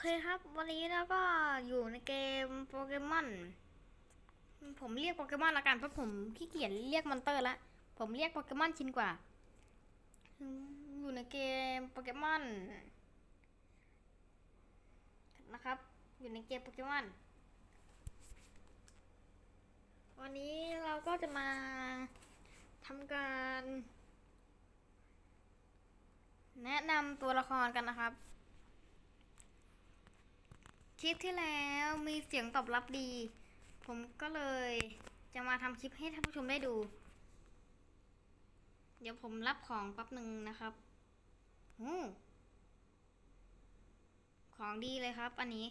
เคครับ วันนี้เราก็อยู่ในเกมโปเกมอน ผมเรียกโปเกมอนละกันเพราะผมขี้เกียจเรียกมอนเตอร์ละ ผมเรียกโปเกมอนชินกว่า อยู่ในเกมโปเกมอนนะครับ อยู่ในเกมโปเกมอน วันนี้เราก็จะมาทำการ แนะนำตัวละครกันนะครับ คลิปที่แล้วมีเสียงตอบรับดี ผมก็เลยจะมาทำคลิปให้ท่านผู้ชมได้ดู เดี๋ยวผมรับของแป๊บหนึ่งนะครับโอ้ของดีเลยครับ อันนี้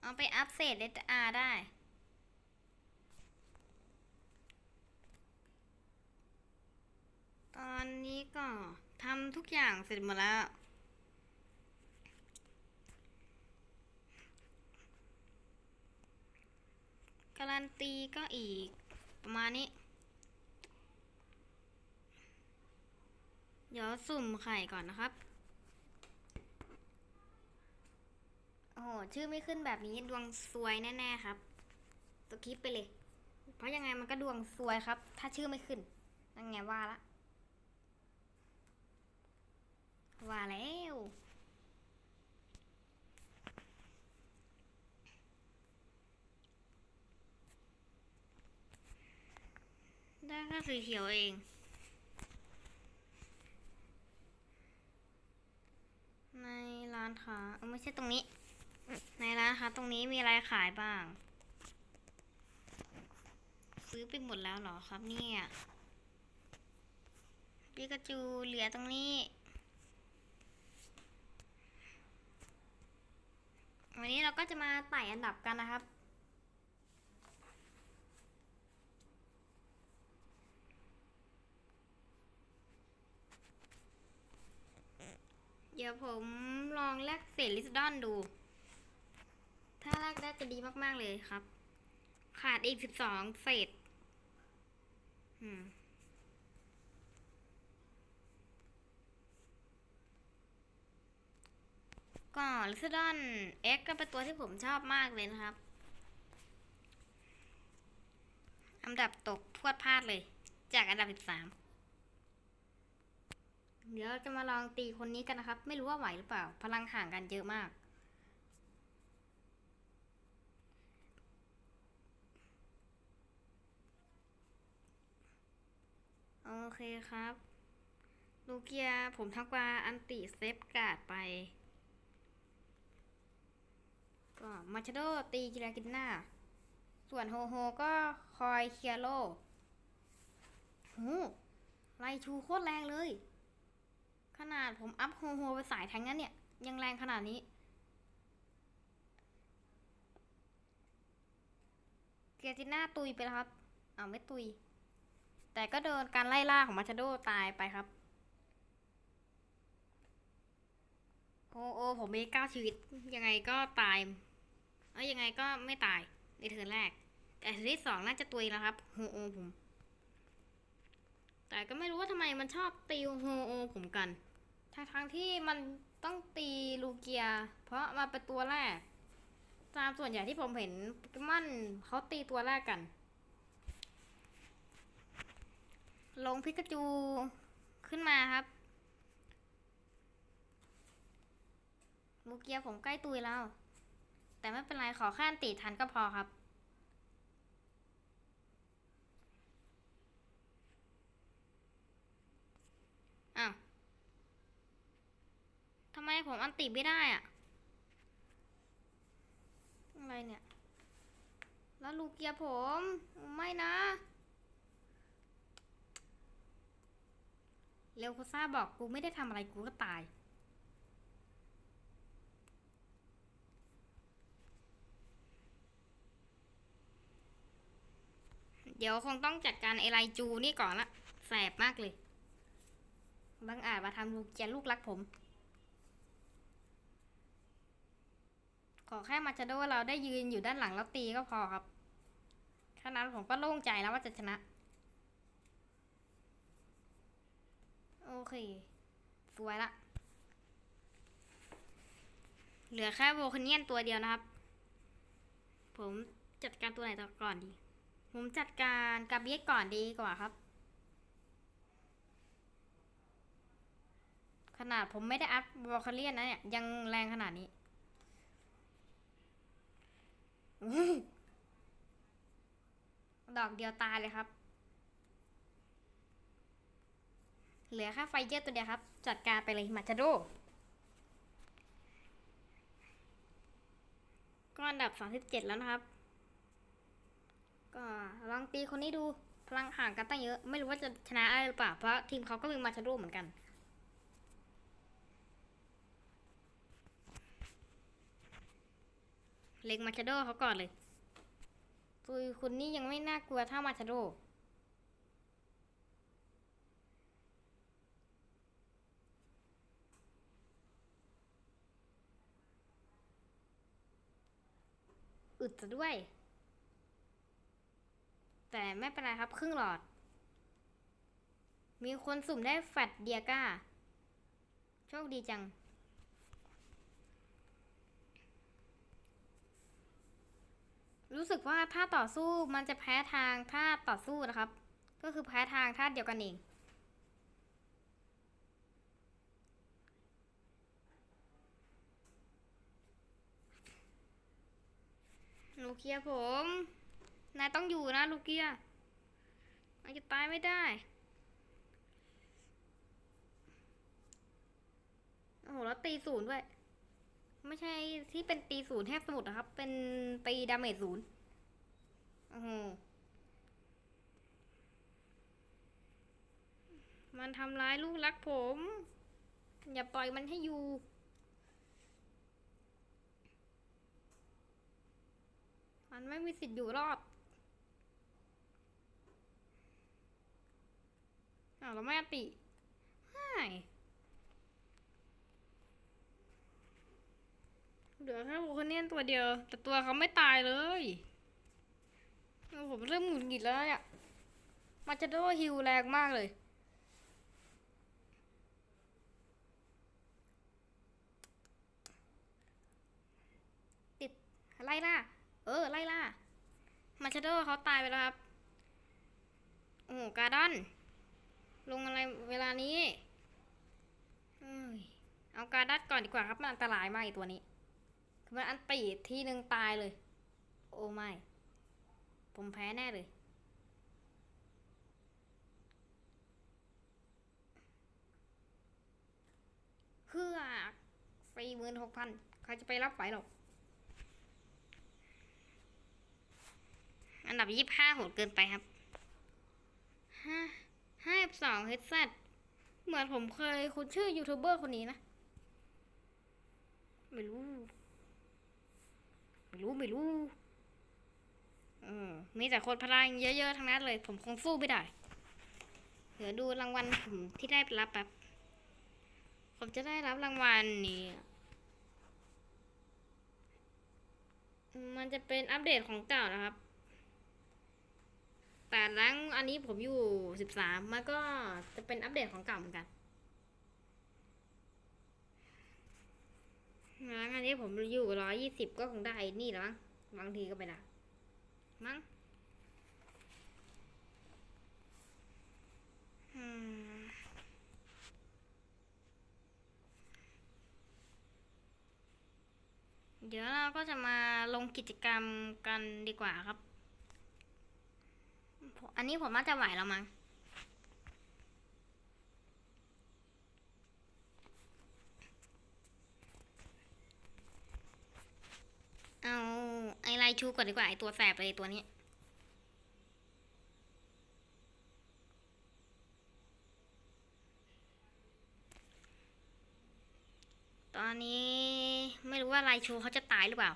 เอาไปอัพเศษเลตอาได้ อนนี้ก็ทำทุกอย่างเสร็จหมดแล้ว การันตีก็อีก ประมาณนี้ เดี๋ยวสุ่มไข่ก่อนนะครับ โอ้โห ชื่อไม่ขึ้นแบบนี้ดวงซวยแน่ ๆ ครับสกิปไปเลย เพราะยังไงมันก็ดวงซวยครับ ถ้าชื่อไม่ขึ้นนั่นไงว่าละ ว่าแล้วได้แค่สีเขียวเอง ในร้านค้าเอ้าไม่ใช่ตรงนี้ ในร้านค้าตรงนี้มีอะไรขายบ้าง ซื้อไปหมดแล้วเหรอครับเนี่ยปิกาจูเหลือตรงนี้ วันนี้เราก็จะมาไต่อันดับกันนะครับ เดี๋ยวผมลองแลกเศษลิสดอนดู ถ้าแลกได้จะดีมาก ๆ เลยครับ ขาดอีกสิบสองเศษ อืม ก็ลิซดอนเอ็กก็เป็นตัวที่ผมชอบมากเลยนะครับ อันดับตกพรวดพลาดเลย จากอันดับ13เดี๋ยวจะมาลองตีคนนี้กันนะครับ ไม่รู้ว่าไหวหรือเปล่า พลังห่างกันเยอะมาก โอเคครับ ลูเกียผมทำกว่าอันติเซฟการ์ดไป ก็มาชโดตีกิรากินหน้า ส่วนโฮโฮก็คอยเคียร์โลโหไลชูโคตรแรงเลย ขนาดผมอัพโฮโฮไปสายแทงนั้นเนี่ย ยังแรงขนาดนี้ เกียติน่าตุยไปแล้วครับอ้าวไม่ตุย แต่ก็โดนการไล่ล่าของมาชโดตายไปครับโอโอ้ผมมีเก้าชีวิต ยังไงก็ตาย เอ้ยยังไงก็ไม่ตายในเทิร์นแรก แต่เทิร์นที่สองน่าจะตุยแล้วครับโฮโอผม แต่ก็ไม่รู้ว่าทำไมมันชอบตีโฮโอผมกันทั้งทางที่มันต้องตีลูเกีย เพราะมาเป็นตัวแรก ตามส่วนใหญ่ที่ผมเห็นโปเกมอนเขาตีตัวแรกกัน ลงพิกาจูขึ้นมาครับลูเกียผมใกล้ตุยแล้ว แต่ไม่เป็นไรขอข้านตีทันก็พอครับ อ้าวทำไมผมอันติไม่ได้อะอะไรเนี่ย แล้วลูกเกียร์ผม ไม่นะ เร็วโคซ่าบอกกูไม่ได้ทำอะไรกูก็ตาย เดี๋ยวคงต้องจัดการไอไลจูนี่ก่อนละแสบมากเลย บางอาจมาทำลูกเกียร์ลูกรักผม ขอแค่มาชาโดเราได้ยืนอยู่ด้านหลังแล้วตีก็พอครับแค่นั้นผมก็โล่งใจแล้วว่าจะชนะ โอเค สวยละ เหลือแค่โวคเนียนตัวเดียวนะครับ ผมจัดการตัวไหนต่อก่อนดี ผมจัดการกาเบียสก่อนดีกว่าครับ ขนาดผมไม่ได้อัพวอลคาเลียนนะเนี่ยยังแรงขนาดนี้ดอกเดียวตายเลยครับ เหลือแค่ไฟเยอร์ตัวเดียวครับ จัดการไปเลยมาชาโดก็อันดับ 37 แล้วนะครับ ก็ลองตีคนนี้ดูพลังห่างกันตั้งเยอะ ไม่รู้ว่าจะชนะอะไรหรือเปล่า เพราะทีมเขาก็มีมาชาโดเหมือนกัน เล็งมาชาโดเขาก่อนเลยตุยคุณนี่ยังไม่น่ากลัวเท่ามาชาโดอึดซะด้วย แต่ไม่เป็นไรครับครึ่งหลอด มีคนสุ่มได้แฟดเดียก้า โชคดีจัง รู้สึกว่าถ้าต่อสู้มันจะแพ้ทางถ้าต่อสู้นะครับ ก็คือแพ้ทางท่าเดียวกันเองลูเกียผม นายต้องอยู่นะลูกเกียนายจะตายไม่ได้ โอ้โห แล้วตีศูนย์ด้วย ไม่ใช่ที่เป็นตีศูนย์แทบสมุดนะครับ เป็นตีดาเมจศูนย์โอ้โห มันทำร้ายลูกรักผม อย่าปล่อยมันให้อยู่มันไม่มีสิทธิ์อยู่รอดาวเราไม่อติใช่เหลือแค่โวคเนียนตัวเดียว แต่ตัวเขาไม่ตายเลยโอ้ผมเริ่มหงุดหงิดแล้วเนี่ยมาจะโดฮิวแรงมากเลย ติดไล่ล่า เออ ไล่ล่า มาชาโดเขาตายไปแล้วครับ โอ้โหการ์ดอน ลงอะไรเวลานี้เอาการดัดก่อนดีกว่าครับ มันอันตรายมากไอีตัวนี้มันอันตีทีหนึ่งตายเลย โอ้ไม่ ผมแพ้แน่เลย เพื่อสี่หมื่นหกพันใครจะไปรับไหวหรอกอันดับยี่ห้าโหดเกินไปครับห้า ห้าสองเฮดซัเหมือนผมเคยคุ้นชื่อยูทูบเบอร์คนนี้นะ ไม่รู้ ไม่รู้ไม่รู้อืมมีแต่คนพลังเยอะๆทั้งนั้นเลย ผมคงสู้ไม่ได้ เดี๋ยวดูรางวัลผมที่ได้รับแบบผมจะได้รับรางวัลนี้มันจะเป็นอัปเดตของเก่านะครับ แต่แรงอันนี้ผมอยู่สิบสามมันก็จะเป็นอัปเดตของเก่าเหมือนกันแรงอันนี้ผมอยู่ร้อยยี่สิบก็คงได้นี่แล้วมั้งบางทีก็ไปละมั้งเดี๋ยวเราก็จะมาลงกิจกรรมกันดีกว่าครับ อันนี้ผมน่าจะไหวแล้วมั้งเอาไอไลชูก่อนดีกว่า ไอตัวแสบเลยตัวนี้ ตอนนี้ไม่รู้ว่าไลชูเขาจะตายหรือเปล่า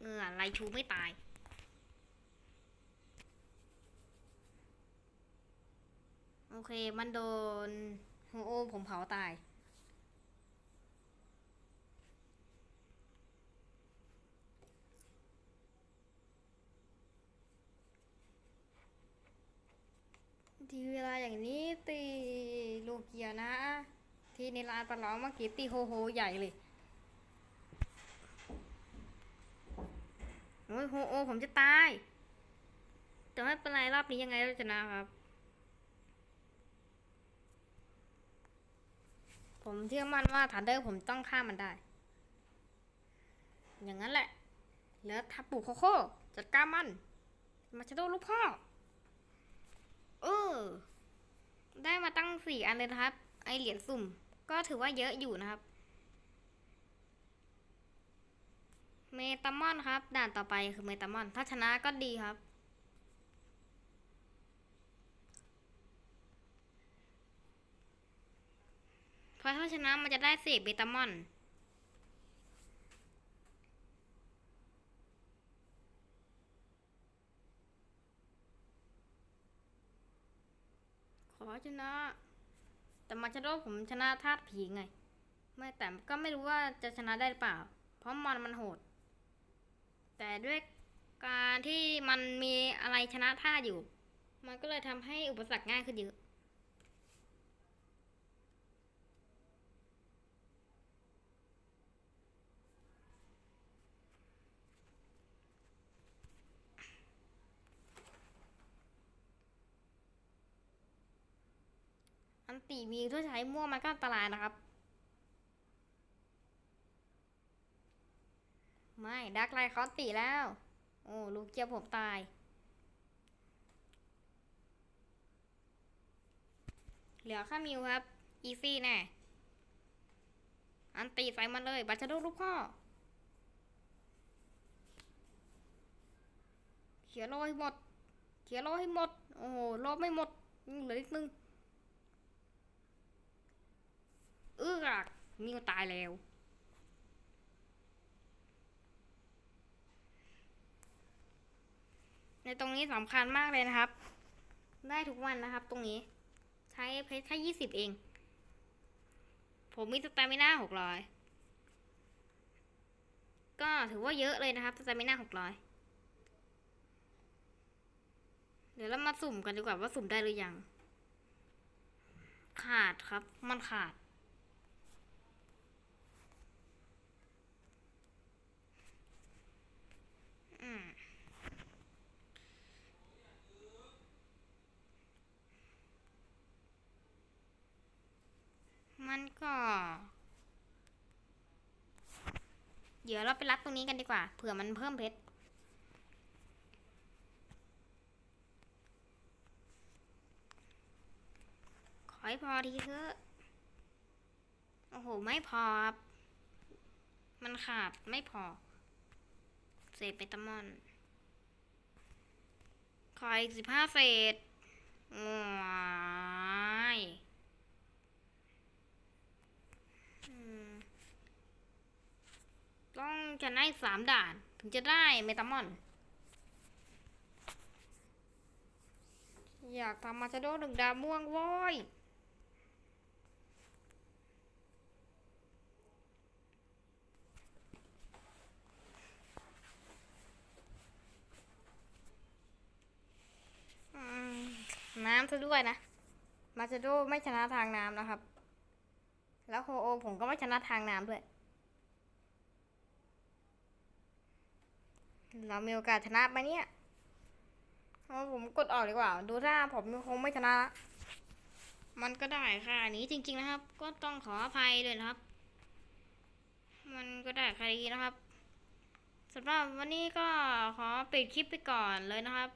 เออไลชูไม่ตาย โอเค มันโดนโฮโอผมเผาตาย ทีเวลาอย่างนี้ตีลูกเกียร์นะ ที่ในร้านประลองเมื่อกี้ตีโฮโฮใหญ่เลยโอ้ยโฮโอผมจะตาย แต่ไม่เป็นไรรอบนี้ยังไงก็ชนะครับ ผมเชื่อมั่นว่าทันเดอร์ผมต้องฆ่ามันได้ อย่างนั้นแหละ เหลือทับปูโคโค่จัดการมัน มาชโดลูกพ่อ เออ ได้มาตั้งสี่อันเลยนะครับ ไอเหรียญสุ่ม ก็ถือว่าเยอะอยู่นะครับ เมตามอนครับ ด่านต่อไปคือเมตามอน ถ้าชนะก็ดีครับ เพราะถ้าชนะมันจะได้เศษเบตามอน ขอชนะ แต่มาชาโดผมชนะธาตุผีไง ไม่แต่ก็ไม่รู้ว่าจะชนะได้หรือเปล่า เพราะมันมันโหด แต่ด้วยการที่มันมีอะไรชนะท่าตุอยู่ มันก็เลยทำให้อุปสรรคง่ายขึ้นเยอะ อันติมีถ้าใช้ม่วงมันก็อันตรายนะครับ ไม่ดักไลเขาติแล้ว โอ้ลูกเกียบผมตาย เหลือข้ามิวครับ อีซี่แน่ อันตีใส่มันเลย บัตชะโดลูกพ่อเขียโลให้หมด เขียโลให้หมด โอ้โหโลไม่หมดยังเหลือนิดนึง เอื้อกมิวตายแล้ว ในตรงนี้สำคัญมากเลยนะครับ ได้ทุกวันนะครับตรงนี้ ใช้เพชรแค่ยี่สิบเอง ผมมีสตามิน่าหกร้อยก็ถือว่าเยอะเลยนะครับสตามิน่าหกร้อยเดี๋ยวเรามาสุ่มกันดีกว่าว่าสุ่มได้หรือยัง ขาดครับ มันขาด อืม มัน ก็ เดี๋ยวเราไปรับตรงนี้กันดีกว่า เผื่อมันเพิ่มเพชร ขอให้พอทีเถอะ โอ้โห ไม่พอครับมันขาดไม่พอ เศษเบตามอน ขออีกสิบห้าเศษว้ายอืม ต้องชนะอีกสามด่าน ถึงจะได้เมตามอน อยากทำมาชาโดหนึ่งดาวม่วงว้ยอืมน้ำซะด้วยนะ มาชาโดไม่ชนะทางน้ำนะครับ แล้วโฮโอผมก็ไม่ชนะทางน้ำด้วย เรามีโอกาสชนะไหมเนี่ยเอาผมกดออกดีกว่า ดูถ้าผมคงไม่ชนะ มันก็ได้ค่ะนี้จริง ๆนะครับ ก็ต้องขออภัยด้วยนะครับ มันก็ได้ค่ะดีนะครับสำหรับวันนี้ก็ขอปิดคลิปไปก่อนเลยนะครับ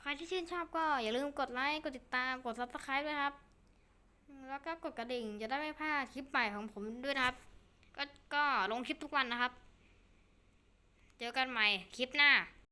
ใครที่ชื่นชอบก็อย่าลืมกดไลค์กดติดตามกด subscribe ด้วยครับ แล้วก็กดกระดิ่งจะได้ไม่พลาดคลิปใหม่ของผมด้วยนะครับ ก็ก็ลงคลิปทุกวันนะครับ เจอกันใหม่คลิปหน้า